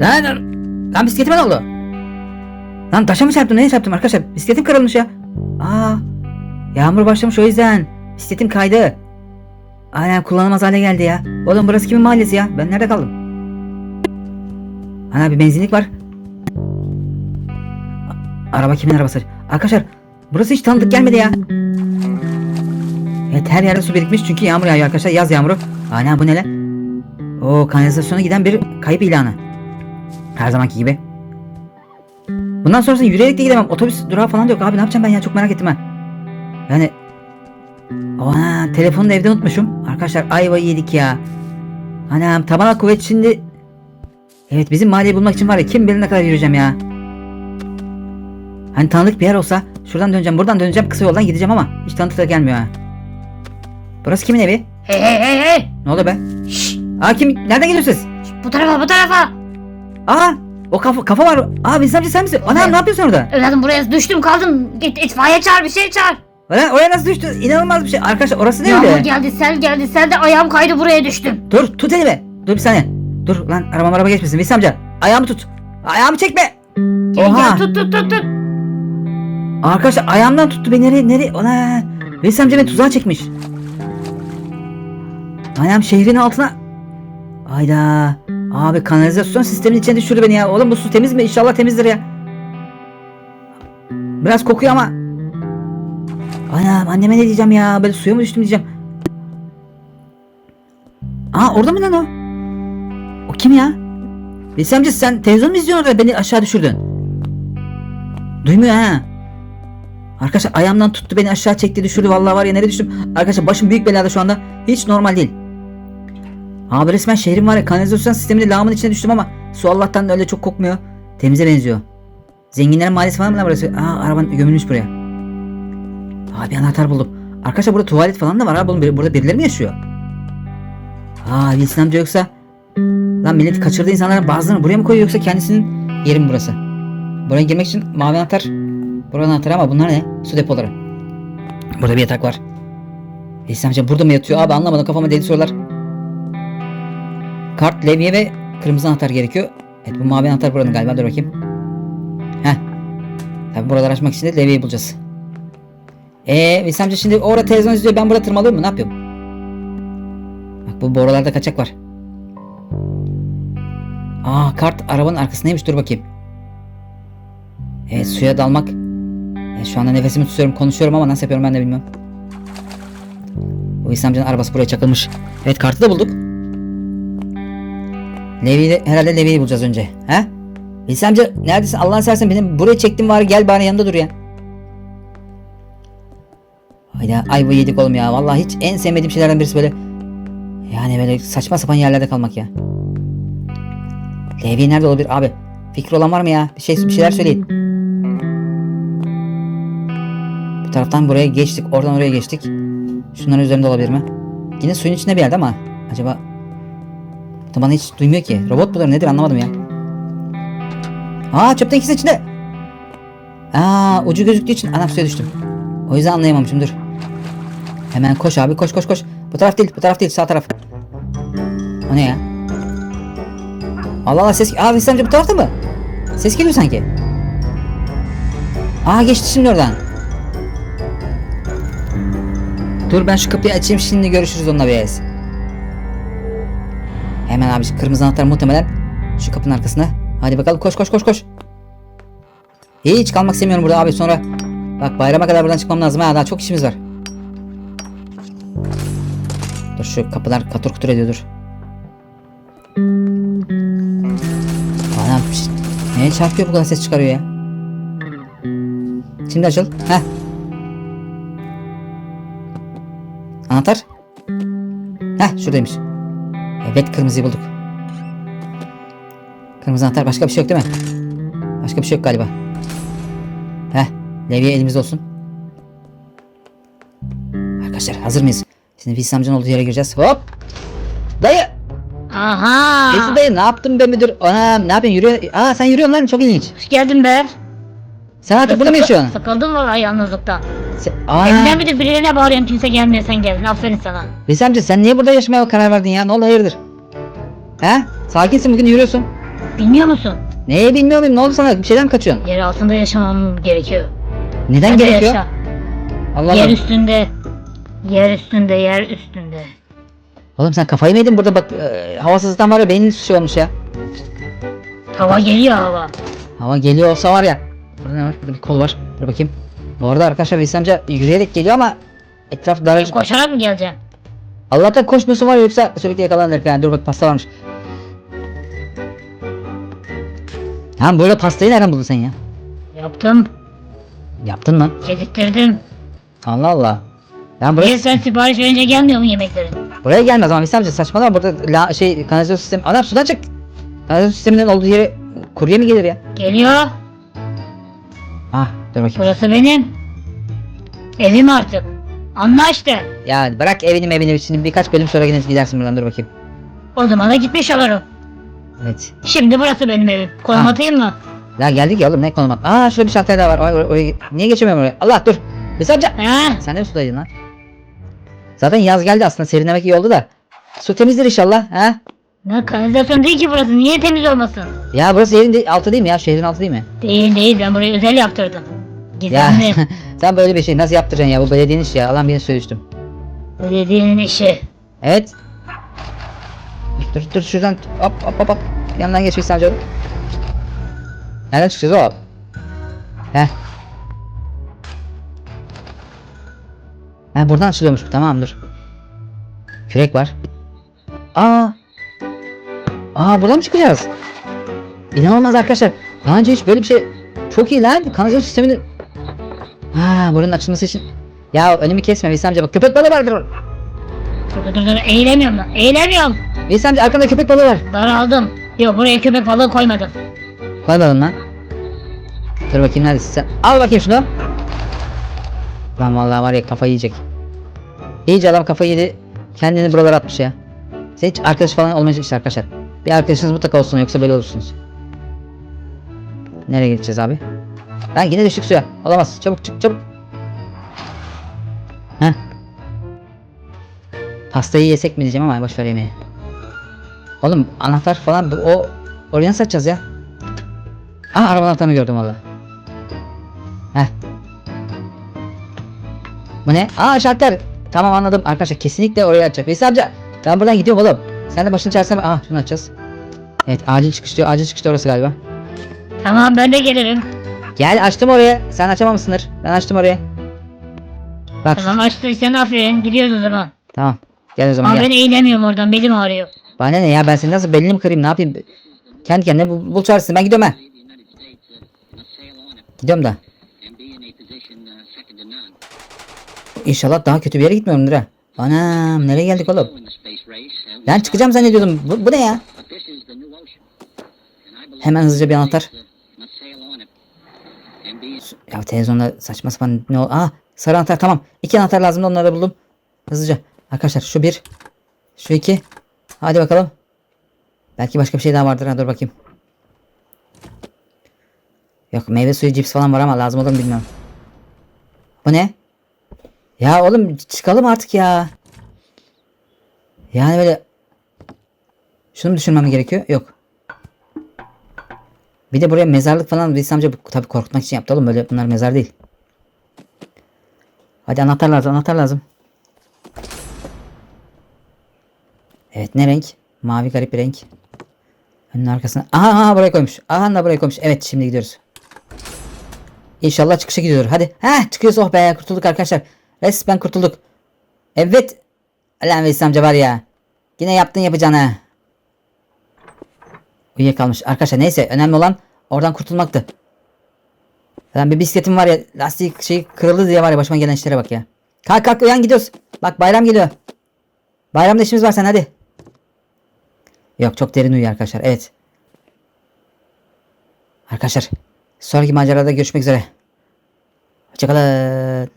Lan, lan bisikletime ne oldu? Lan taşa mı çarptım neye çarptım arkadaşlar? Bisikletim kırılmış ya. Aa, yağmur başlamış o yüzden. Bisikletim kaydı. Aynen kullanılmaz hale geldi ya. Oğlum burası kimin mahallesi ya? Ben nerede kaldım? Ana bir benzinlik var. Araba kimin arabası? Arkadaşlar burası hiç tanıdık gelmedi ya. Evet her yerde su birikmiş çünkü yağmur yağıyor arkadaşlar. Yaz yağmuru. Ana bu ne lan? O kanalizasyona giden bir kayıp ilanı. Her zamanki gibi. Bundan sonrası yürüyerek de gidemem. Otobüs durağı falan da yok. Abi ne yapacağım ben ya? Çok merak ettim ha. Yani... Ana telefonu da evde unutmuşum. Arkadaşlar ayva yedik ya. Anam tabana kuvvet şimdi... Evet bizim mahalleyi bulmak için var ya kim bilir ne kadar yürüyeceğim ya. Hani tanıdık bir yer olsa şuradan döneceğim buradan döneceğim kısa yoldan gideceğim ama hiç tanıdık da gelmiyor ha. Burası kimin evi? Hey hey hey hey. Ne oluyor be? Şşş, Aa kim? Nereden geliyorsunuz? bu tarafa bu tarafa. Aa o kafa, kafa var. Aa Bilsem sen misin? Anam ne yapıyorsun orada? Evladım buraya düştüm kaldım. Git itfaiye çağır bir şey çağır. Lan oraya nasıl düştün? İnanılmaz bir şey. Arkadaşlar orası ne Yağmur öyle? geldi sel geldi sel de ayağım kaydı buraya düştüm. Dur tut elimi. Dur bir saniye. Dur lan arabam araba geçmesin. Bilsem amca. Ayağımı tut. Ayağımı çekme. Gel Oha. gel tut tut tut tut. Arkadaşlar ayağımdan tuttu beni nereye nereye? Ona. Bilsem amca beni tuzağa çekmiş. Ayağım şehrin altına. Ayda. Abi kanalizasyon sistemin içine düşürdü beni ya. Oğlum bu su temiz mi? İnşallah temizdir ya. Biraz kokuyor ama. Anam anneme ne diyeceğim ya? Böyle suya mı düştüm diyeceğim. Aa orada mı lan o? O kim ya? Bilsemci sen televizyon mu izliyorsun orada beni aşağı düşürdün? Duymuyor ha. Arkadaşlar ayağımdan tuttu beni aşağı çekti düşürdü vallahi var ya nereye düştüm. Arkadaşlar başım büyük belada şu anda. Hiç normal değil. Abi resmen şehrim var ya kanalizasyon sisteminde lağımın içine düştüm ama su Allah'tan da öyle çok kokmuyor. Temize benziyor. Zenginlerin mahallesi falan mı lan burası? Aa araban gömülmüş buraya. Abi anahtar buldum. Arkadaşlar burada tuvalet falan da var abi. Oğlum, Burada birileri mi yaşıyor? Aa Wilson amca yoksa Lan millet kaçırdığı insanların bazılarını buraya mı koyuyor yoksa kendisinin yeri mi burası? Buraya girmek için mavi anahtar Buranın anahtarı ama bunlar ne? Su depoları. Burada bir yatak var. Wilson amca burada mı yatıyor? Abi anlamadım kafama deli sorular. Kart, levye ve kırmızı anahtar gerekiyor. Evet bu mavi anahtar buranın galiba dur bakayım. Heh. Tabi buraları açmak için de levyeyi bulacağız. Eee Wilson amca şimdi orada televizyon izliyor ben burada tırmalıyorum mu ne yapıyorum? Bak bu borularda kaçak var. Aa kart arabanın arkasındaymış dur bakayım. Evet suya dalmak. Evet, şu anda nefesimi tutuyorum konuşuyorum ama nasıl yapıyorum ben de bilmiyorum. Bu İslam amcanın arabası buraya çakılmış. Evet kartı da bulduk. Levi'yi de, herhalde Levi'yi bulacağız önce. He? İslam amca neredesin Allah'ını seversen beni buraya çektin var gel bari yanımda dur ya. Hayda ayva yedik oğlum ya. Vallahi hiç en sevmediğim şeylerden birisi böyle. Yani böyle saçma sapan yerlerde kalmak ya. Levi nerede olabilir abi? Fikri olan var mı ya? Bir şey bir şeyler söyleyin. Bu taraftan buraya geçtik. Oradan oraya geçtik. Şunların üzerinde olabilir mi? Yine suyun içinde bir yerde ama acaba Da bana hiç duymuyor ki. Robot mudur nedir anlamadım ya. Aa çöp tenekesi içinde. Aa ucu gözüktüğü için anam suya düştüm. O yüzden anlayamamışım dur. Hemen koş abi koş koş koş. Bu taraf değil bu taraf değil sağ taraf. O ne ya? Allah Allah ses... Aa Veysel amca bu tarafta mı? Ses geliyor sanki. Aa geçti şimdi oradan. Dur ben şu kapıyı açayım şimdi görüşürüz onunla biraz. Hemen abi kırmızı anahtar muhtemelen şu kapının arkasında. Hadi bakalım koş koş koş koş. Hiç kalmak istemiyorum burada abi sonra. Bak bayrama kadar buradan çıkmam lazım ha daha çok işimiz var. Dur şu kapılar katır kutur ediyor dur. Anam. Neye çarpıyor bu kadar ses çıkarıyor ya? Şimdi açıl. Heh. Anahtar. Heh şuradaymış. Evet kırmızıyı bulduk. Kırmızı anahtar başka bir şey yok değil mi? Başka bir şey yok galiba. Heh. Levye elimizde olsun. Arkadaşlar hazır mıyız? Şimdi Wilson amcanın olduğu yere gireceğiz. Hop. Dayı. Aha. Neyse dayı ne yaptın be müdür? Anam ne yapıyorsun yürüyor. Aa sen yürüyorsun lan çok ilginç. Hoş geldin be. Sen artık burada mı yaşıyorsun? Sıkıldım vallahi yalnızlıktan. Sen, aa, Evinden bir de birilerine bağırıyorsun kimse gelmiyor sen geldin aferin sana. Veysel amca sen niye burada yaşamaya karar verdin ya? Ne oldu hayırdır? He? Sakinsin bugün yürüyorsun. Bilmiyor musun? Neyi bilmiyor muyum? Ne oldu sana? Bir şeyden mi kaçıyorsun? Yer altında yaşamam gerekiyor. Neden Hadi gerekiyor? yaşa. Allah Yer Allah. üstünde. Yer üstünde, yer üstünde. Oğlum sen kafayı mı yedin burada bak e, havasızlıktan var ya beynin şey olmuş ya. Hava geliyor hava. Hava geliyor olsa var ya. Burada ne var? Burada bir kol var. Dur bakayım. Bu arada arkadaşlar Veysel amca yürüyerek geliyor ama etraf daracık. Koşarak mı geleceksin? Allah'tan koşmuyorsun var yoksa sürekli yakalanır yani. Dur bak pasta varmış. Ha böyle pastayı nereden buldun sen ya? Yaptım. Yaptın mı? Geciktirdim. Allah Allah. Niye buraya, sen sipariş verince gelmiyor mu yemeklerin? buraya gelmez ama Veysel amca saçmalama burada la, şey kanalizasyon sistemi. Adam sudan çık. Kanalizasyon sisteminin olduğu yere kurye mi gelir ya? Geliyor. Ah dur bakayım. Burası benim. Evim artık. Anlaştı. Ya bırak evini evini şimdi birkaç bölüm sonra yine gidersin buradan dur bakayım. O zaman da gitmiş olurum. Evet. Şimdi burası benim evim. Konum Ha. atayım mı? La geldik ya oğlum ne konum at. Aa şurada bir şalter daha var. Oraya, oraya, oraya- Niye geçemiyorum oraya? Allah dur. Veysel amca. Sen de mi sudaydın lan? Zaten yaz geldi aslında serinlemek iyi oldu da. Su temizdir inşallah ha? Ne kanalizasyon değil ki burası. Niye temiz olmasın? Ya burası yerin de- altı değil mi ya? Şehrin altı değil mi? Değil değil ben burayı özel yaptırdım. Ya Gizemli. sen böyle bir şey nasıl yaptıracaksın ya? Bu belediyenin işi ya. Alan birine söylemiştim. Belediyenin işi. Evet. Dur dur şuradan hop hop hop hop. Yanından geç Veysel amca. Nereden çıkacağız oğlum? Heh. Ha buradan açılıyormuş bu tamam dur. Kürek var. Aa. Aa buradan mı çıkacağız? İnanılmaz arkadaşlar. Daha önce hiç böyle bir şey çok iyi lan. Kanalizasyon sistemini Ha buranın açılması için Ya önümü kesme Veysel amca bak köpek balığı var dur. Dur dur dur. Eğilemiyorum lan. Eğilemiyorum. Veysel amca arkanda köpek balığı var. Daraldım. Yok buraya köpek balığı koymadım. Koymadın lan. Dur bakayım neredesin sen? Al bakayım şunu. Lan vallahi var ya kafayı yiyecek. İyice adam kafayı yedi. Kendini buralara atmış ya. Sen hiç arkadaş falan olmayacak arkadaşlar. Bir arkadaşınız mutlaka olsun yoksa böyle olursunuz. Nereye gideceğiz abi? Lan yine düştük suya. Olamaz. Çabuk çık çabuk. Heh. Pastayı yesek mi diyeceğim ama boş ver yemeği. Oğlum anahtar falan o oraya nasıl açacağız ya? Aa araba anahtarını gördüm valla. Heh. Bu ne? Aa şalter. Tamam anladım arkadaşlar kesinlikle oraya açacak. Veysel amca ben buradan gidiyorum oğlum. Sen de başını çağırsana. Aa şunu açacağız. Evet acil çıkış diyor. Acil çıkış orası galiba. Tamam ben de gelirim. Gel açtım oraya. Sen açamamışsındır. Ben açtım oraya. Bak Tamam açtıysan aferin. Gidiyoruz o zaman. tamam. Gel o zaman Ama gel. ben eğilemiyorum oradan. Belim ağrıyor. Bana ne ya ben seni nasıl belini mi kırayım ne yapayım? Kendi kendine bul, bul çaresini ben gidiyorum ben. Gidiyorum da. İnşallah daha kötü bir yere gitmiyorumdur ha. Anam nereye geldik oğlum? Ben çıkacağım zannediyordum. Bu, bu ne ya? Hemen hızlıca bir anahtar. Ya televizyonda saçma sapan ne ol? Aa sarı anahtar tamam. İki anahtar lazım onları da buldum. Hızlıca. Arkadaşlar şu bir. Şu iki. Hadi bakalım. Belki başka bir şey daha vardır. Ha dur bakayım. Yok meyve suyu cips falan var ama lazım olur mu bilmiyorum. Bu ne? Ya oğlum çıkalım artık ya. Yani böyle şunu düşünmem gerekiyor? Yok. Bir de buraya mezarlık falan Veysel amca bu tabii korkutmak için yaptı oğlum böyle bunlar mezar değil. Hadi anahtar lazım anahtar lazım. Evet ne renk? Mavi garip bir renk. Önün arkasına. Aha, aha buraya koymuş. Aha da buraya koymuş. Evet şimdi gidiyoruz. İnşallah çıkışa gidiyoruz. Hadi. Heh çıkıyoruz oh be kurtulduk arkadaşlar. Resmen kurtulduk. Evet. Lan Veysel amca var ya. Yine yaptın yapacağını. Uyuyakalmış. Arkadaşlar neyse önemli olan oradan kurtulmaktı. Lan bir bisikletim var ya lastik şey kırıldı diye var ya başıma gelen işlere bak ya. Kalk kalk uyan gidiyoruz. Bak bayram geliyor. Bayramda işimiz var sen hadi. Yok çok derin uyuyor arkadaşlar. Evet. Arkadaşlar sonraki macerada görüşmek üzere. Hoşçakalın.